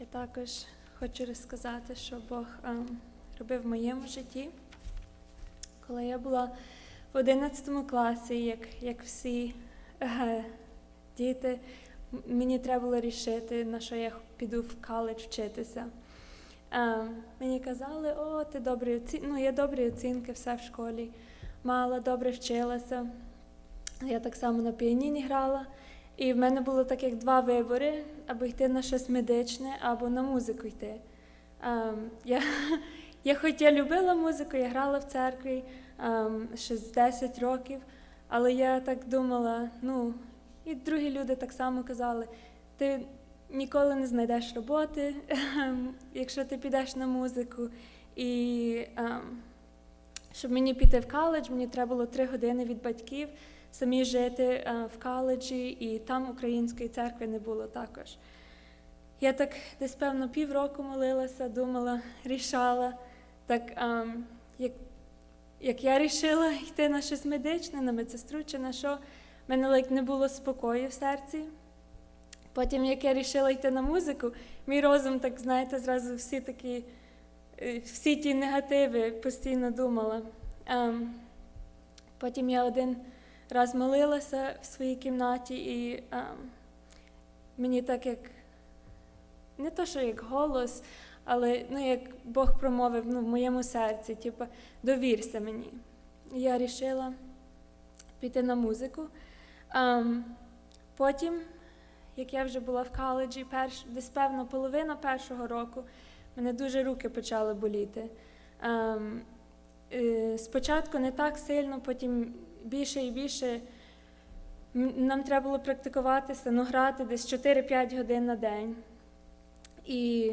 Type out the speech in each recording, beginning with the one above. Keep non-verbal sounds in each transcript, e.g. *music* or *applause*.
Я також хочу розказати, що Бог ем, робив в моєму житті. Коли я була в 11 класі, як, як всі е, діти, мені треба було рішити, на що я піду в коледж вчитися. Е, мені казали, о, ти добрі оці... ну, є добрі оцінки, все в школі. Мала, добре вчилася. Я так само на піаніні грала. І в мене було так як два вибори: або йти на щось медичне, або на музику йти. Ем, я, *laughs* я хоч я любила музику, я грала в церкві ще з 10 років, але я так думала, ну, і другі люди так само казали, ти ніколи не знайдеш роботи, ем, якщо ти підеш на музику. І ем, щоб мені піти в коледж, мені треба було три години від батьків самі жити е, в коледжі, і там української церкви не було також. Я так десь, певно, півроку молилася, думала, рішала. Так, ем, як, як я рішила йти на щось медичне, на медсестру чи на що, в мене like, не було спокою в серці. Потім, як я рішила йти на музику, мій розум, так знаєте, зразу всі такі, е, всі ті негативи постійно думала. Ем, потім я один раз молилася в своїй кімнаті, і ем, мені так як не то, що як голос, але ну, як Бог промовив ну, в моєму серці, типу, довірся мені. І я вирішила піти на музику. Ем, потім, як я вже була в коледжі, перш, десь певно половина першого року, мене дуже руки почали боліти. Ем, е, спочатку не так сильно, потім більше і більше. Нам треба було практикуватися, ну, грати десь 4-5 годин на день. І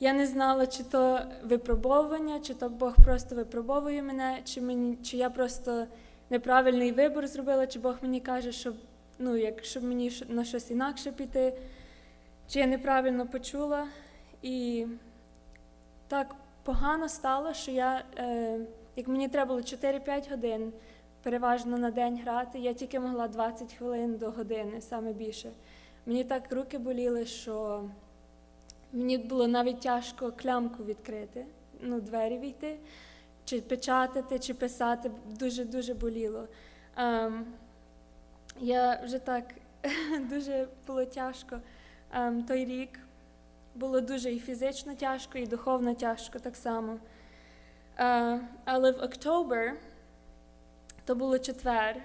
я не знала, чи то випробовування, чи то Бог просто випробовує мене, чи, мені, чи я просто неправильний вибір зробила, чи Бог мені каже, щоб, ну, як, щоб мені на щось інакше піти, чи я неправильно почула. І так погано стало, що я, е, як мені треба було 4-5 годин переважно на день грати, я тільки могла 20 хвилин до години, саме більше. Мені так руки боліли, що мені було навіть тяжко клямку відкрити, ну, двері війти, чи печатати, чи писати, дуже-дуже боліло. Ем, я вже так *laughs* дуже було тяжко ем, той рік. Було дуже і фізично тяжко, і духовно тяжко так само. Е, але в октобер, то було четвер,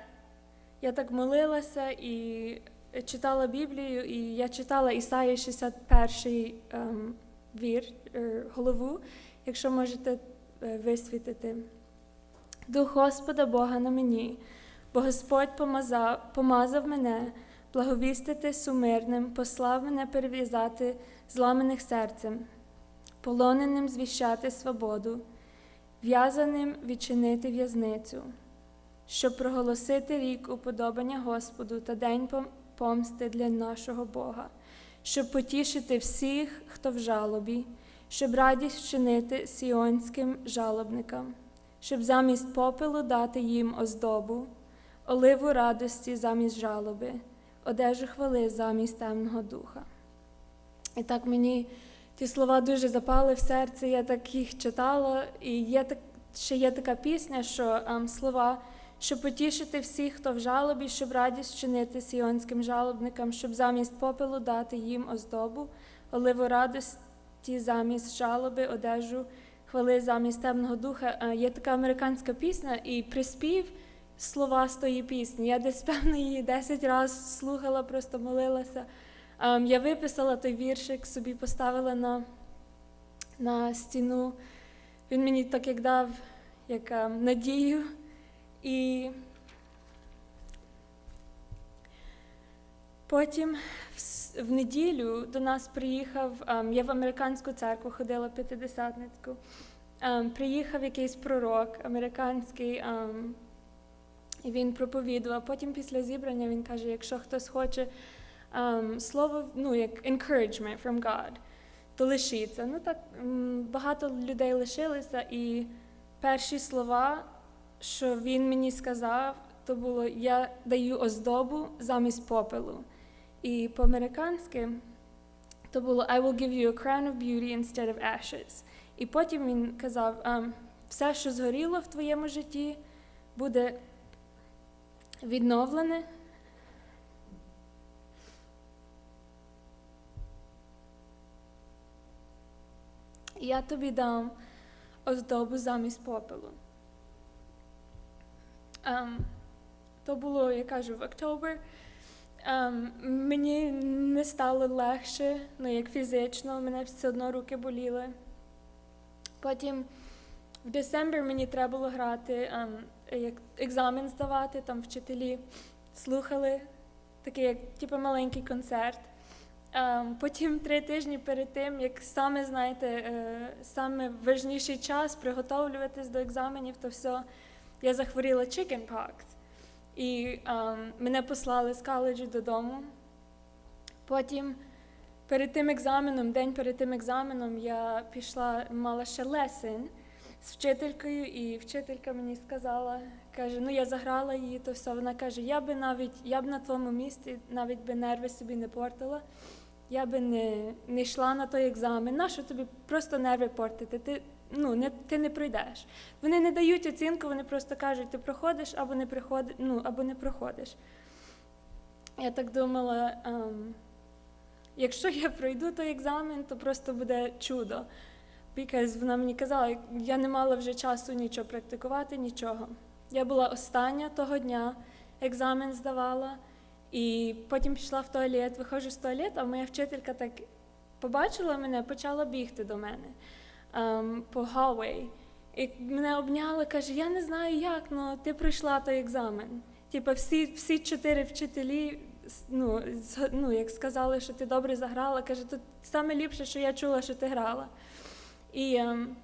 я так молилася і читала Біблію, і я читала Ісаї 61 ем, вір, е, голову, якщо можете е, висвітити. Дух Господа Бога на мені, бо Господь помазав, помазав мене благовістити сумирним, послав мене перев'язати зламаних серцем, полоненим звіщати свободу, в'язаним відчинити в'язницю, щоб проголосити рік уподобання Господу та день помсти для нашого Бога, щоб потішити всіх, хто в жалобі, щоб радість вчинити сіонським жалобникам, щоб замість попелу дати їм оздобу, оливу радості замість жалоби, одежу хвали замість темного духа. І так мені ті слова дуже запали в серце, я так їх читала, і є так, ще є така пісня, що ем, слова, щоб потішити всіх, хто в жалобі, щоб радість вчинити сіонським жалобникам, щоб замість попелу дати їм оздобу, оливу радості замість жалоби, одежу, хвали замість темного духа. Е, Є така американська пісня, і приспів слова з тої пісні. Я десь певно її 10 разів слухала, просто молилася. Ем, я виписала той віршик, собі поставила на, на стіну. Він мені так як дав як, ем, надію. І потім в, в неділю до нас приїхав, ем, я в американську церкву ходила п'ятидесятницьку. Ем, приїхав якийсь пророк американський, ем, і він проповідував. Потім після зібрання він каже, якщо хтось хоче ем, слово, ну, як encouragement from God, то лишиться. Ну так м, багато людей лишилися, і перші слова, що він мені сказав, то було я даю оздобу замість попелу. І по-американськи то було I will give you a crown of beauty instead of ashes. І потім він казав, все, що згоріло в твоєму житті, буде відновлене. Я тобі дам оздобу замість попелу. Ем, то було, я кажу, в октобер. Ем, мені не стало легше, ну як фізично, мене все одно руки боліли. Потім в декабрі мені треба було грати, ем, як екзамен здавати, там вчителі слухали, такий як типу, маленький концерт. Ем, потім три тижні перед тим, як саме знаєте, е, саме важніший час приготовлюватись до екзаменів, то все, я захворіла chickenpox. І ем, мене послали з коледжу додому. Потім перед тим екзаменом, день перед тим екзаменом, я пішла, мала ще лесень з вчителькою, і вчителька мені сказала, каже, ну я заграла її, то все. Вона каже, я би навіть, я б на твоєму місці навіть би нерви собі не портила. Я би не, не йшла на той екзамен. Нащо тобі просто нерви портити? Ти, ну, не, ти не пройдеш. Вони не дають оцінку, вони просто кажуть, ти проходиш або не приходиш, ну, або не проходиш. Я так думала, ем, якщо я пройду той екзамен, то просто буде чудо. Because вона мені казала, я не мала вже часу нічого практикувати, нічого. Я була остання того дня, екзамен здавала, і потім пішла в туалет, виходжу з туалету, а моя вчителька так побачила мене, почала бігти до мене ем, по hallway. І мене обняла, каже, я не знаю як, але ти пройшла той екзамен. Типа всі, всі чотири вчителі, ну, ну, як сказали, що ти добре заграла, каже, то саме ліпше, що я чула, що ти грала. І, ем,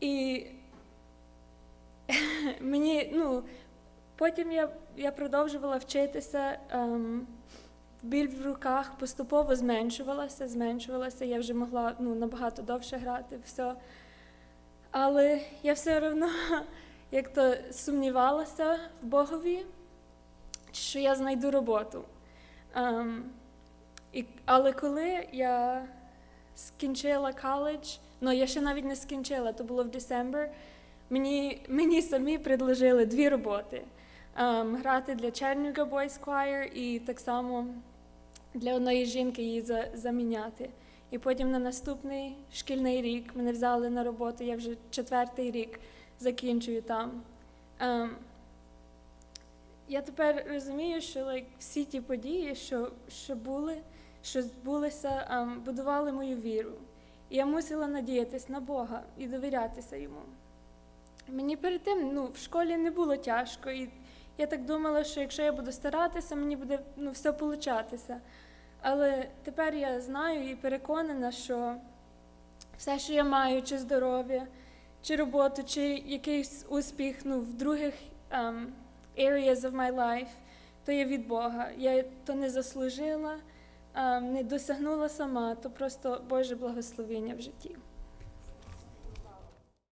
і *laughs* мені, ну, потім я, я продовжувала вчитися. Ем, біль в руках поступово зменшувалася, зменшувалася. Я вже могла ну, набагато довше грати, все. Але я все одно *laughs* як то сумнівалася в Богові, що я знайду роботу. Ем, і, але коли я скінчила коледж, ну я ще навіть не скінчила, то було в December, мені, мені самі предложили дві роботи. Ем, грати для Черніга Boys Choir і так само для одної жінки її за, заміняти. І потім на наступний шкільний рік мене взяли на роботу, я вже четвертий рік закінчую там. Ем, я тепер розумію, що like, всі ті події, що, що були, що збулися, ем, будували мою віру. І я мусила надіятись на Бога і довірятися йому. Мені перед тим ну, в школі не було тяжко, і я так думала, що якщо я буду старатися, мені буде ну, все получатися. Але тепер я знаю і переконана, що все, що я маю, чи здоров'я, чи роботу, чи якийсь успіх ну, в других um, areas of my life, то є від Бога. Я то не заслужила, um, не досягнула сама, то просто Боже благословення в житті.